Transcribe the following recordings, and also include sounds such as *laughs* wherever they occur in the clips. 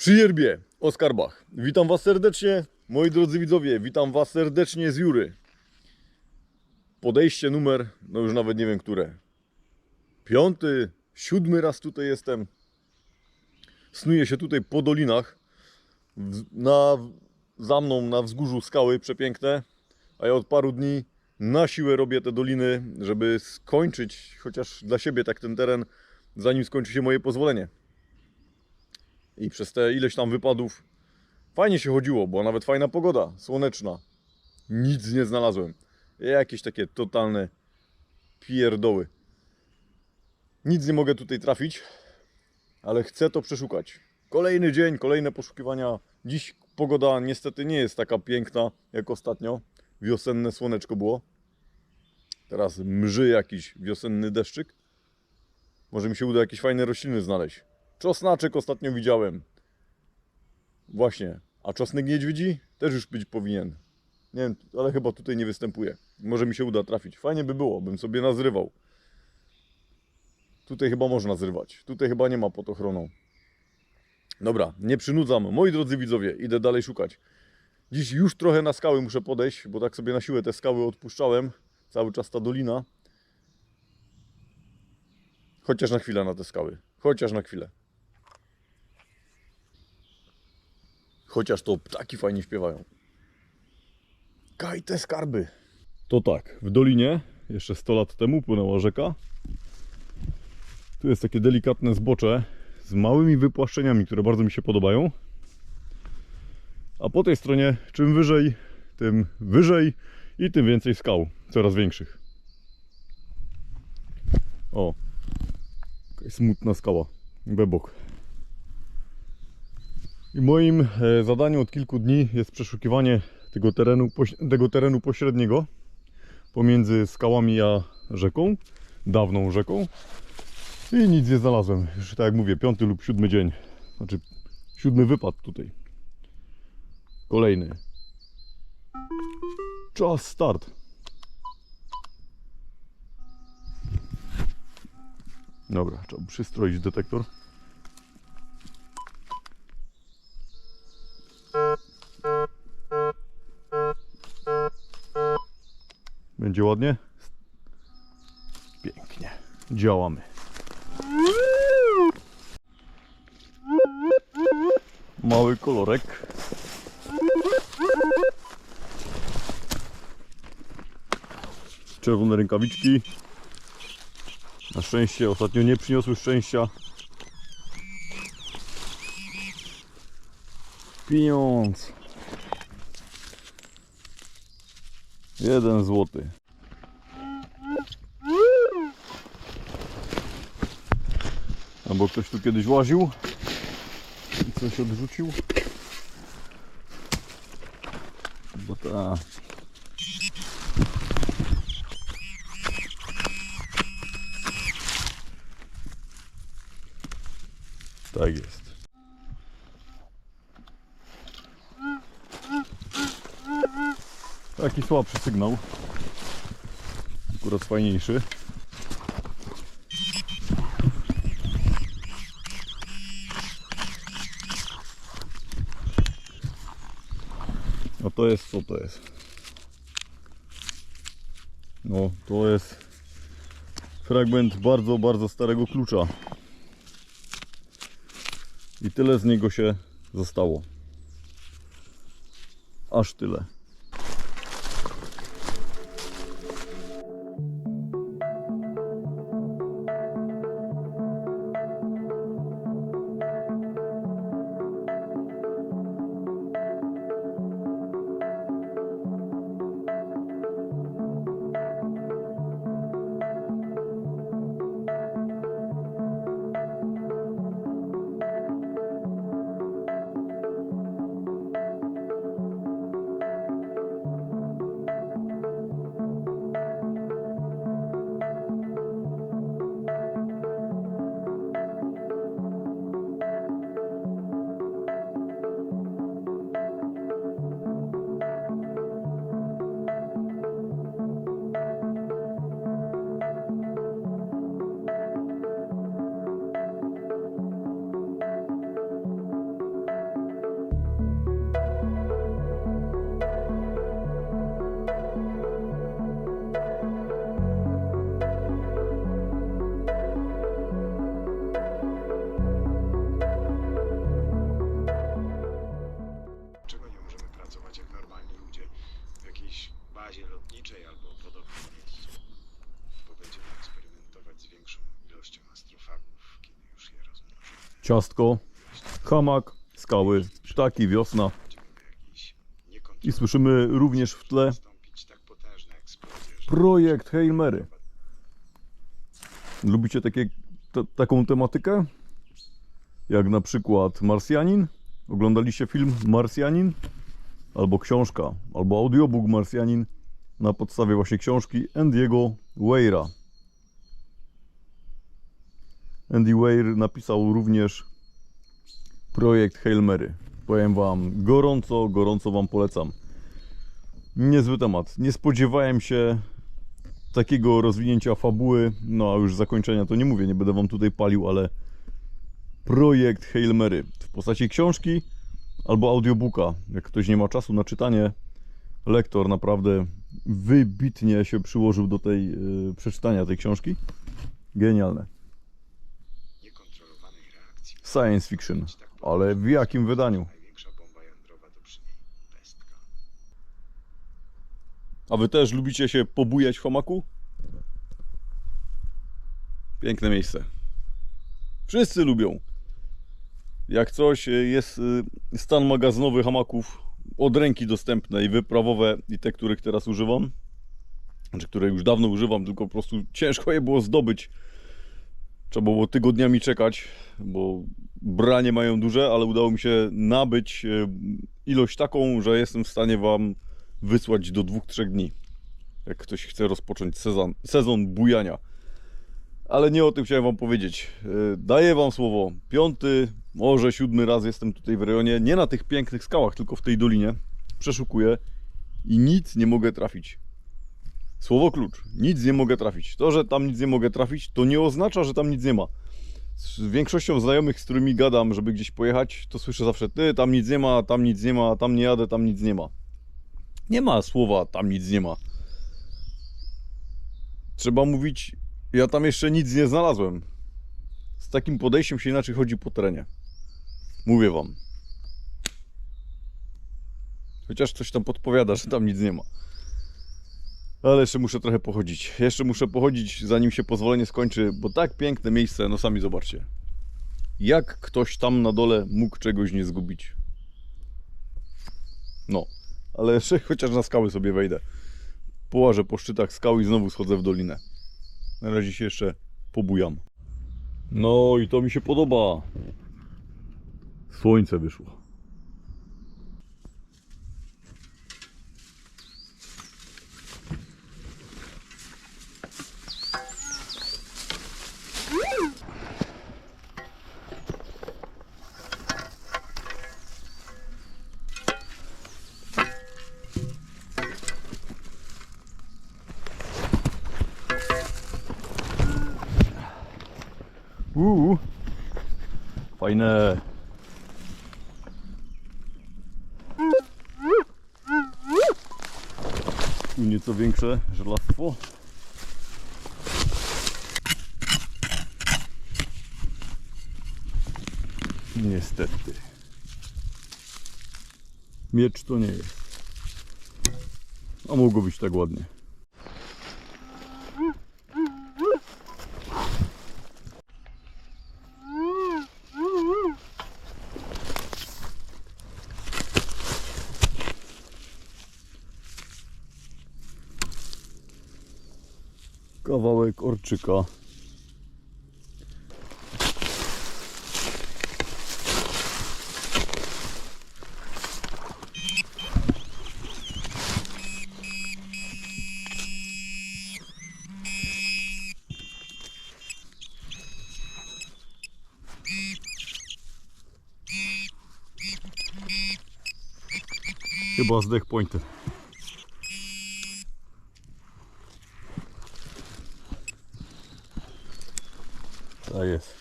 Przy Jerbie, Oskar Bach. Witam Was serdecznie, moi drodzy widzowie, witam Was serdecznie z Jury. Podejście numer, no już nawet nie wiem które. Piąty, siódmy raz tutaj jestem. Snuję się tutaj po dolinach. Na, za mną na wzgórzu skały przepiękne, a ja od paru dni na siłę robię te doliny, żeby skończyć chociaż dla siebie tak ten teren, zanim skończy się moje pozwolenie. I przez te ileś tam wypadów fajnie się chodziło, była nawet fajna pogoda, słoneczna. Nic nie znalazłem. Jakieś takie totalne pierdoły. Nic nie mogę tutaj trafić, ale chcę to przeszukać. Kolejny dzień, kolejne poszukiwania. Dziś pogoda niestety nie jest taka piękna jak ostatnio. Wiosenne słoneczko było. Teraz mrzy jakiś wiosenny deszczyk. Może mi się uda jakieś fajne rośliny znaleźć. Czosnaczek ostatnio widziałem. Właśnie. A czosnek niedźwiedzi też już być powinien. Nie wiem, ale chyba tutaj nie występuje. Może mi się uda trafić. Fajnie by było, bym sobie nazrywał. Tutaj chyba można zrywać. Tutaj chyba nie ma pod ochroną. Dobra, nie przynudzam. Moi drodzy widzowie, idę dalej szukać. Dziś już trochę na skały muszę podejść, bo tak sobie na siłę te skały odpuszczałem. Cały czas ta dolina. Chociaż na chwilę na te skały. Chociaż na chwilę. Chociaż to ptaki fajnie śpiewają. Kaj te skarby. To tak, w dolinie jeszcze 100 lat temu płynęła rzeka. Tu jest takie delikatne zbocze z małymi wypłaszczeniami, które bardzo mi się podobają. A po tej stronie, czym wyżej, tym wyżej i tym więcej skał, coraz większych. O, smutna skała, bebok. I moim e, zadaniem od kilku dni jest przeszukiwanie tego terenu, tego terenu pośredniego pomiędzy skałami a rzeką, dawną rzeką. I nic nie znalazłem. Już tak jak mówię, piąty lub siódmy dzień. Znaczy siódmy wypad tutaj. Kolejny. Czas start. Dobra, trzeba przystroić detektor. Będzie ładnie? Pięknie. Działamy. Mały kolorek. Czerwone rękawiczki. Na szczęście ostatnio nie przyniosły szczęścia. Pieniądz. Jeden złoty. Albo ktoś tu kiedyś łaził i coś odrzucił. Bo ta. Tak jest. Taki słabszy sygnał. Akurat fajniejszy. A to jest co to jest? No, to jest fragment bardzo, bardzo starego klucza. I tyle z niego się zostało. Aż tyle. Ciastko, hamak, skały, ptaki, wiosna. I słyszymy również w tle projekt Hail Mary. Lubicie takie, ta, taką tematykę? Jak na przykład Marsjanin? Oglądaliście film Marsjanin? Albo książka, albo audiobook Marsjanin na podstawie właśnie książki Andy'ego Weira. Andy Weir napisał również projekt Hail Mary. Powiem Wam, gorąco, gorąco Wam polecam. Niezły temat. Nie spodziewałem się takiego rozwinięcia fabuły, no a już zakończenia to nie mówię, nie będę Wam tutaj palił, ale projekt Hail Mary w postaci książki albo audiobooka. Jak ktoś nie ma czasu na czytanie, lektor naprawdę wybitnie się przyłożył do tej yy, przeczytania tej książki. Genialne. Science fiction, ale w jakim wydaniu? A wy też lubicie się pobujać w hamaku? Piękne miejsce. Wszyscy lubią. Jak coś, y, jest y, stan magazynowy hamaków od ręki dostępne i wyprawowe i te, których teraz używam, znaczy które już dawno używam, tylko po prostu ciężko je było zdobyć. Trzeba było tygodniami czekać, bo branie mają duże, ale udało mi się nabyć y, ilość taką, że jestem w stanie wam wysłać do 2-3 dni. Jak ktoś chce rozpocząć sezon, sezon bujania. Ale nie o tym chciałem Wam powiedzieć. Yy, Daję Wam słowo. Piąty, może siódmy raz jestem tutaj w rejonie. Nie na tych pięknych skałach, tylko w tej dolinie. Przeszukuję i nic nie mogę trafić. Słowo klucz. Nic nie mogę trafić. To, że tam nic nie mogę trafić, to nie oznacza, że tam nic nie ma. Z większością znajomych, z którymi gadam, żeby gdzieś pojechać, to słyszę zawsze: Ty, tam nic nie ma, tam nic nie ma, tam nie jadę, tam nic nie ma. Nie ma słowa, tam nic nie ma. Trzeba mówić, ja tam jeszcze nic nie znalazłem. Z takim podejściem się inaczej chodzi po terenie. Mówię wam. Chociaż coś tam podpowiada, że tam nic nie ma. Ale jeszcze muszę trochę pochodzić. Jeszcze muszę pochodzić, zanim się pozwolenie skończy, bo tak piękne miejsce, no sami zobaczcie. Jak ktoś tam na dole mógł czegoś nie zgubić? No, ale jeszcze chociaż na skały sobie wejdę. Połażę po szczytach skał i znowu schodzę w dolinę. Na razie się jeszcze pobujam. No i to mi się podoba. Słońce wyszło. Tu nieco większe żelastwo. Niestety. Miecz to nie jest. A mogło być tak ładnie. Orczyka. Chyba zdech pointer. Tak jest.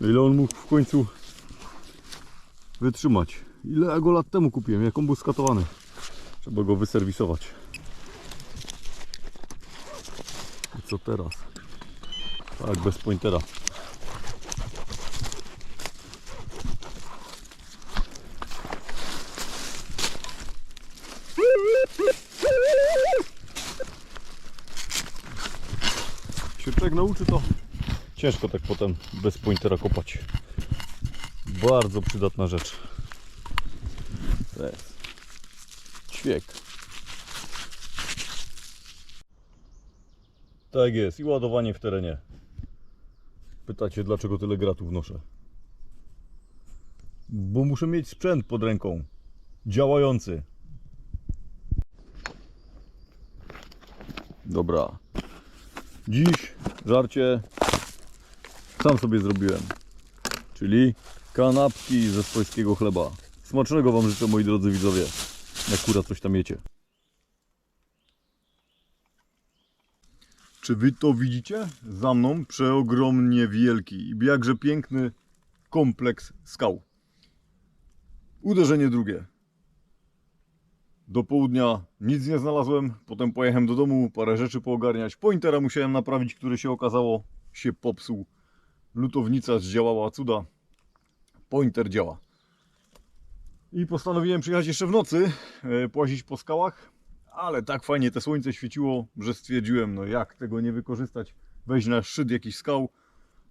Ile on mógł w końcu wytrzymać? Ile ja go lat temu kupiłem? Jak on był skatowany? Trzeba go wyserwisować. I co teraz? Tak, bez pointera. jak nauczy, to ciężko tak potem bez pointera kopać. Bardzo przydatna rzecz. To jest ćwiek. Tak jest. I ładowanie w terenie. Pytacie, dlaczego tyle gratów noszę? Bo muszę mieć sprzęt pod ręką. Działający. Dobra. Dziś żarcie sam sobie zrobiłem. Czyli kanapki ze swojskiego chleba. Smacznego Wam życzę, moi drodzy widzowie. Jak kura coś tam jecie. Czy Wy to widzicie? Za mną przeogromnie wielki i jakże piękny kompleks skał. Uderzenie drugie. Do południa nic nie znalazłem, potem pojechałem do domu, parę rzeczy poogarniać. Pointera musiałem naprawić, który się okazało się popsuł. Lutownica zdziałała cuda. Pointer działa. I postanowiłem przyjechać jeszcze w nocy, e, płazić po skałach, ale tak fajnie te słońce świeciło, że stwierdziłem, no jak tego nie wykorzystać, wejść na szczyt jakichś skał,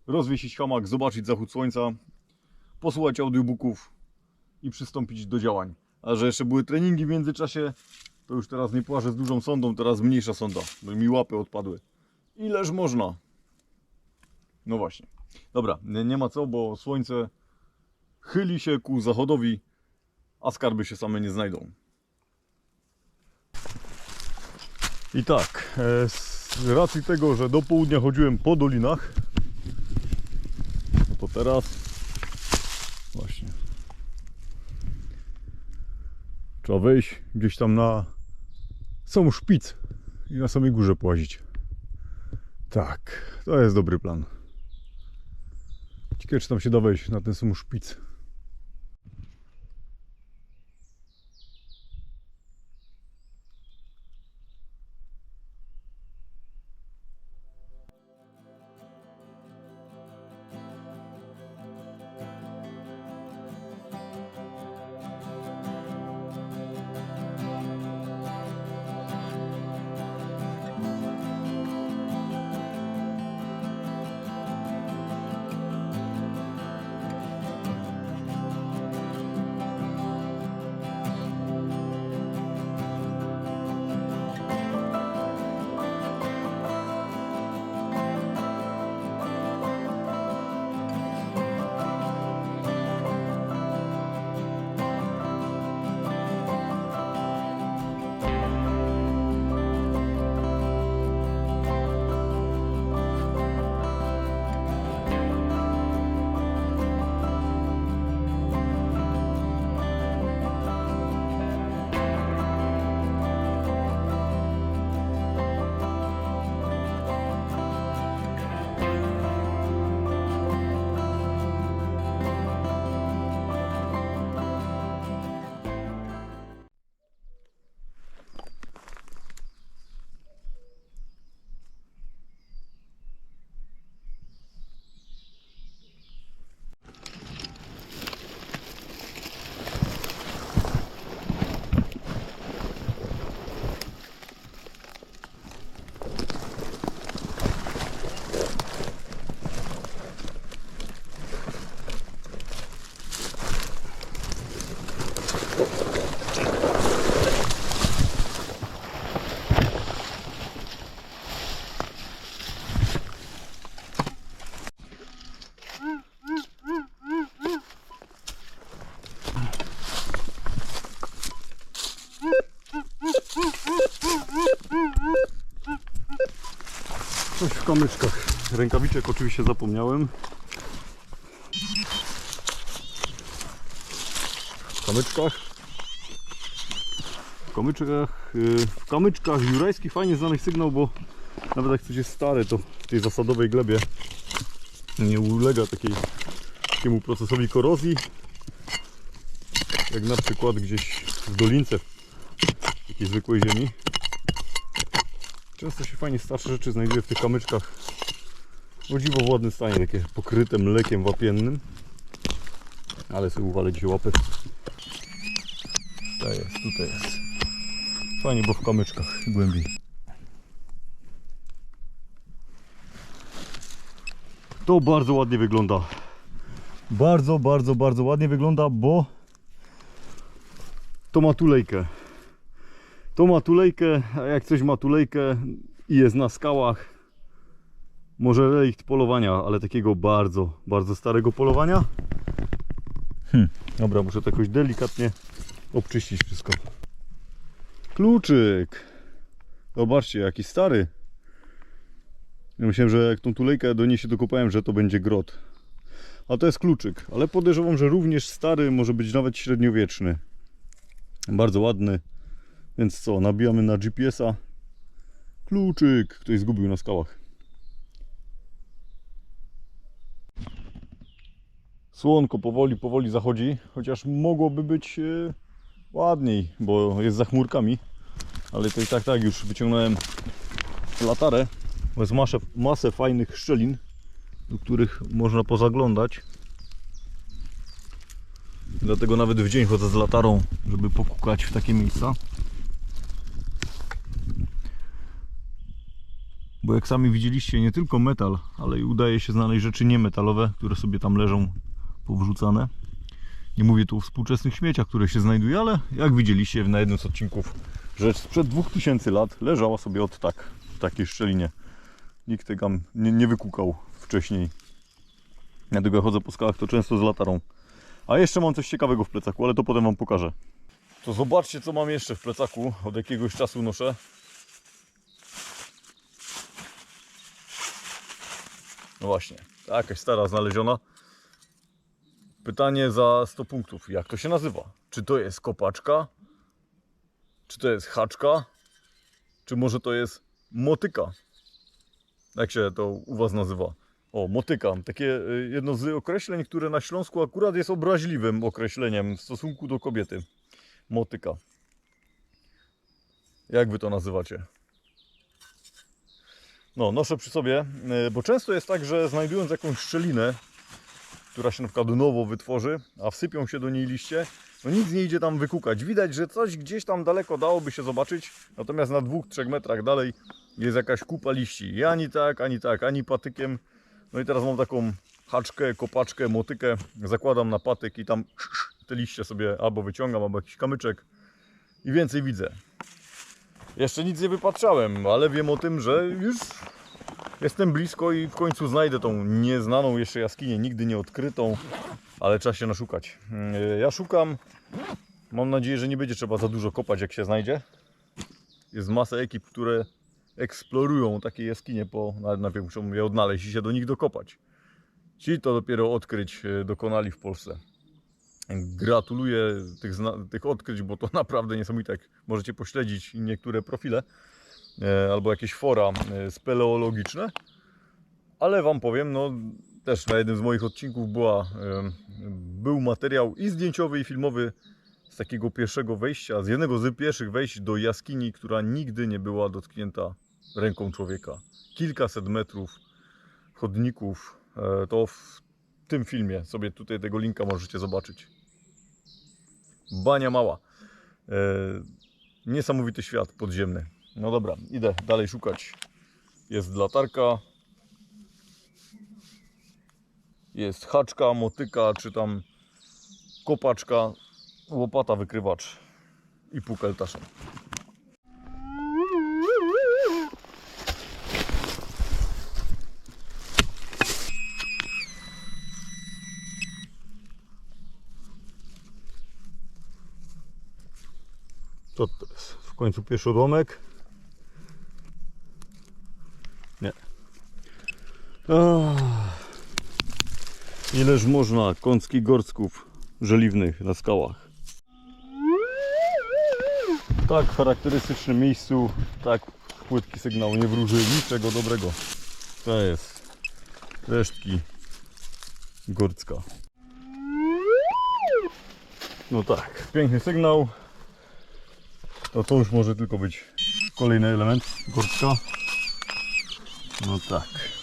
rozwiesić hamak, zobaczyć zachód słońca, posłuchać audiobooków i przystąpić do działań. A że jeszcze były treningi w międzyczasie, to już teraz nie płażę z dużą sondą, teraz mniejsza sonda, bo mi łapy odpadły. Ileż można? No właśnie. Dobra, nie, ma co, bo słońce chyli się ku zachodowi, a skarby się same nie znajdą. I tak, e, z racji tego, że do południa chodziłem po dolinach, no to teraz właśnie trzeba wejść gdzieś tam na samą szpic i na samej górze płazić. Tak, to jest dobry plan. Ciekawe, czy tam się da na ten sam szpic. Coś w kamyczkach. Rękawiczek oczywiście zapomniałem. W kamyczkach. W kamyczkach, yy, w kamyczkach jurajskich fajnie znaleźć sygnał, bo nawet jak coś jest stare, to w tej zasadowej glebie nie ulega takiej, takiemu procesowi korozji. Jak na przykład gdzieś w dolince, w takiej zwykłej ziemi. Często się fajnie starsze rzeczy znajduje w tych kamyczkach. O dziwo w ładnym stanie, takie pokryte mlekiem wapiennym. Ale sobie uwalę dzisiaj łapę. Tutaj jest, tutaj jest. Fajnie, bo w kamyczkach głębiej. To bardzo ładnie wygląda. Bardzo, bardzo, bardzo ładnie wygląda, bo to ma tulejkę. To ma tulejkę, a jak coś ma tulejkę i jest na skałach, może relikt polowania, ale takiego bardzo, bardzo starego polowania. Hm, dobra, muszę to jakoś delikatnie obczyścić wszystko. Kluczyk. Zobaczcie, jaki stary. Ja myślałem, że jak tą tulejkę do niej się dokopałem, że to będzie grot. A to jest kluczyk, ale podejrzewam, że również stary, może być nawet średniowieczny. Bardzo ładny. Więc co, nabijamy na GPS-a. Kluczyk, ktoś zgubił na skałach. Słonko powoli, powoli zachodzi, chociaż mogłoby być e, ładniej, bo jest za chmurkami. Ale to i tak, tak, już wyciągnąłem latarę. Jest masę, masę fajnych szczelin, do których można pozaglądać. Dlatego nawet w dzień chodzę z latarą, żeby pokukać w takie miejsca. Bo jak sami widzieliście, nie tylko metal, ale i udaje się znaleźć rzeczy niemetalowe, które sobie tam leżą powrzucane. Nie mówię tu o współczesnych śmieciach, które się znajduje, ale jak widzieliście na jednym z odcinków, rzecz sprzed 2000 lat leżała sobie od tak, w takiej szczelinie. Nikt tego nie, nie wykukał wcześniej. Ja chodzę po skałach to często z latarą. A jeszcze mam coś ciekawego w plecaku, ale to potem Wam pokażę. To zobaczcie co mam jeszcze w plecaku. Od jakiegoś czasu noszę. No właśnie, jakaś stara znaleziona. Pytanie za 100 punktów. Jak to się nazywa? Czy to jest kopaczka? Czy to jest haczka? Czy może to jest motyka? Jak się to u Was nazywa? O, motyka. Takie y, jedno z określeń, które na Śląsku akurat jest obraźliwym określeniem w stosunku do kobiety. Motyka. Jak Wy to nazywacie? No, noszę przy sobie, y, bo często jest tak, że znajdując jakąś szczelinę, która się na przykład nowo wytworzy, a wsypią się do niej liście, no nic nie idzie tam wykukać. Widać, że coś gdzieś tam daleko dałoby się zobaczyć, natomiast na dwóch, trzech metrach dalej jest jakaś kupa liści. I ani tak, ani tak, ani patykiem. No i teraz mam taką haczkę, kopaczkę, motykę, zakładam na patyk i tam te liście sobie albo wyciągam, albo jakiś kamyczek i więcej widzę. Jeszcze nic nie wypatrzałem, ale wiem o tym, że już jestem blisko i w końcu znajdę tą nieznaną jeszcze jaskinię, nigdy nie odkrytą, ale trzeba się naszukać. Yy, Ja szukam, mam nadzieję, że nie będzie trzeba za dużo kopać jak się znajdzie. Jest masa ekip, które eksplorują takie jaskinie, ale najpierw muszą je odnaleźć i się do nich dokopać. Ci to dopiero odkryć e, dokonali w Polsce. Gratuluję tych, tych odkryć, bo to *laughs* naprawdę niesamowite. Jak możecie pośledzić niektóre profile e, albo jakieś fora e, speleologiczne. Ale Wam powiem, no też na jednym z moich odcinków była, e, był materiał i zdjęciowy, i filmowy z takiego pierwszego wejścia, z jednego z pierwszych wejść do jaskini, która nigdy nie była dotknięta ręką człowieka. Kilkaset metrów chodników. To w tym filmie sobie tutaj tego linka możecie zobaczyć. Bania mała. E, Niesamowity świat podziemny. No dobra, idę dalej szukać. Jest latarka. Jest haczka, motyka, czy tam kopaczka, łopata, wykrywacz i pukel taszem. To jest? W końcu pierwszy odłamek? Nie. Ach. Ileż można kąckich gorcków żeliwnych na skałach. Tak w charakterystycznym miejscu, tak płytki sygnał nie wróży niczego dobrego. To jest resztki Gorcka. No tak, piękny sygnał. To to już może tylko być kolejny element Gorcka. No tak.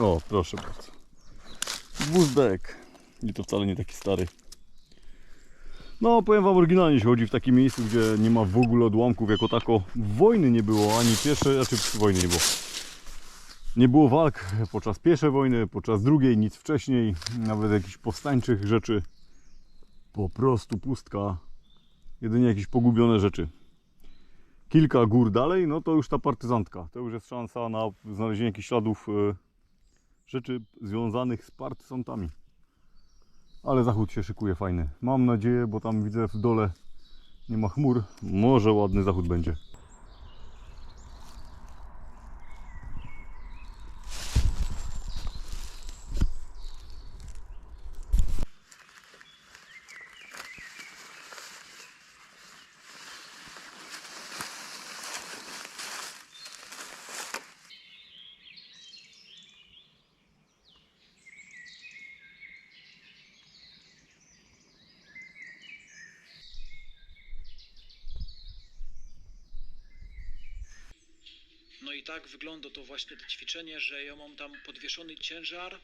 O, proszę bardzo. Wózdek. I to wcale nie taki stary. No, powiem wam, oryginalnie się chodzi w takim miejscu, gdzie nie ma w ogóle odłamków jako tako. Wojny nie było, ani pierwszej, znaczy wojny nie było. Nie było walk podczas pierwszej wojny, podczas drugiej, nic wcześniej, nawet jakichś powstańczych rzeczy. Po prostu pustka. Jedynie jakieś pogubione rzeczy. Kilka gór dalej, no to już ta partyzantka. To już jest szansa na znalezienie jakichś śladów e, rzeczy związanych z partyzantami. Ale zachód się szykuje fajny. Mam nadzieję, bo tam widzę w dole nie ma chmur. Może ładny zachód będzie. I tak wygląda to właśnie to ćwiczenie, że ja mam tam podwieszony ciężar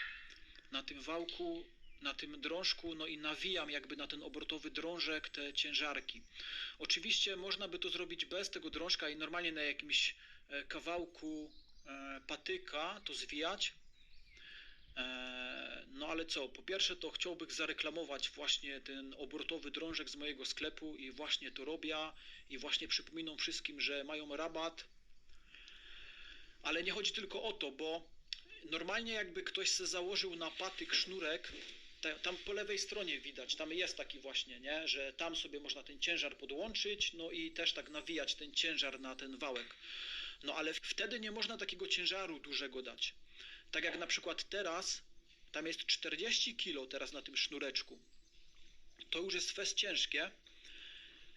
na tym wałku, na tym drążku, no i nawijam jakby na ten obrotowy drążek te ciężarki. Oczywiście można by to zrobić bez tego drążka i normalnie na jakimś e, kawałku e, patyka to zwijać. E, No ale co, po pierwsze to chciałbym zareklamować właśnie ten obrotowy drążek z mojego sklepu i właśnie to robię i właśnie przypominam wszystkim, że mają rabat ale nie chodzi tylko o to, bo normalnie jakby ktoś se założył na patyk sznurek, ta- tam po lewej stronie widać, tam jest taki właśnie, nie, że tam sobie można ten ciężar podłączyć, no i też tak nawijać ten ciężar na ten wałek. No ale wtedy nie można takiego ciężaru dużego dać. Tak jak na przykład teraz, tam jest 40 kg teraz na tym sznureczku. To już jest fest ciężkie.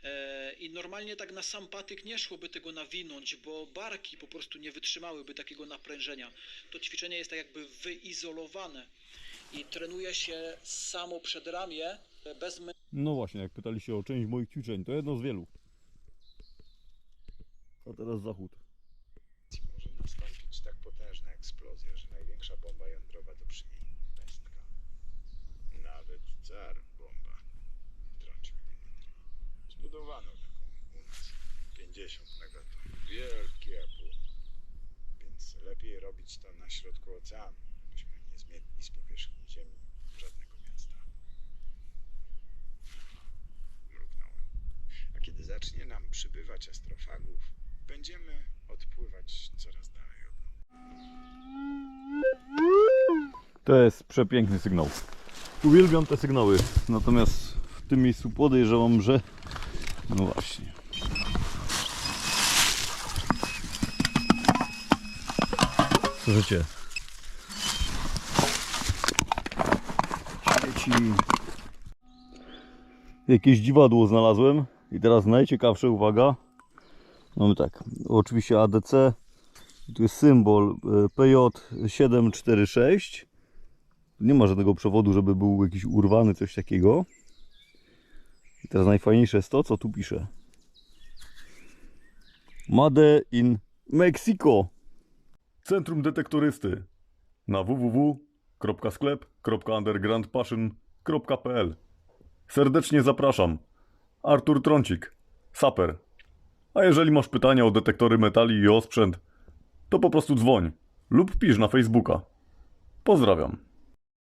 E, I normalnie tak na sam patyk nie szłoby tego nawinąć, bo barki po prostu nie wytrzymałyby takiego naprężenia. To ćwiczenie jest tak jakby wyizolowane i trenuje się samo przedramię e, bez No właśnie, jak pytaliście o część moich ćwiczeń, to jedno z wielu. A teraz zachód. Może nastąpić tak potężna eksplozja, że największa bomba jądrowa to przy niej pestka. Nawet car bomba. Zbudowano taką u nas. 50 megaton. Wielkie pół. Więc lepiej robić to na środku oceanu. Byśmy nie zmietli z powierzchni ziemi żadnego miasta. Mruknąłem. A kiedy zacznie nam przybywać astrofagów, będziemy odpływać coraz dalej od To jest przepiękny sygnał. Uwielbiam te sygnały. Natomiast w tym miejscu podejrzewam, że. No właśnie. Słyszycie? Świeci. Jakieś dziwadło znalazłem. I teraz najciekawsze, uwaga. Mamy tak. Oczywiście ADC. Tu jest symbol e, PJ746. Nie ma żadnego przewodu, żeby był jakiś urwany, coś takiego. I teraz najfajniejsze jest to, co tu pisze. Made in Mexico. Centrum detektorysty na www.sklep.undergroundpassion.pl Serdecznie zapraszam. Artur Trącik, saper. A jeżeli masz pytania o detektory metali i o sprzęt, to po prostu dzwoń lub pisz na Facebooka. Pozdrawiam.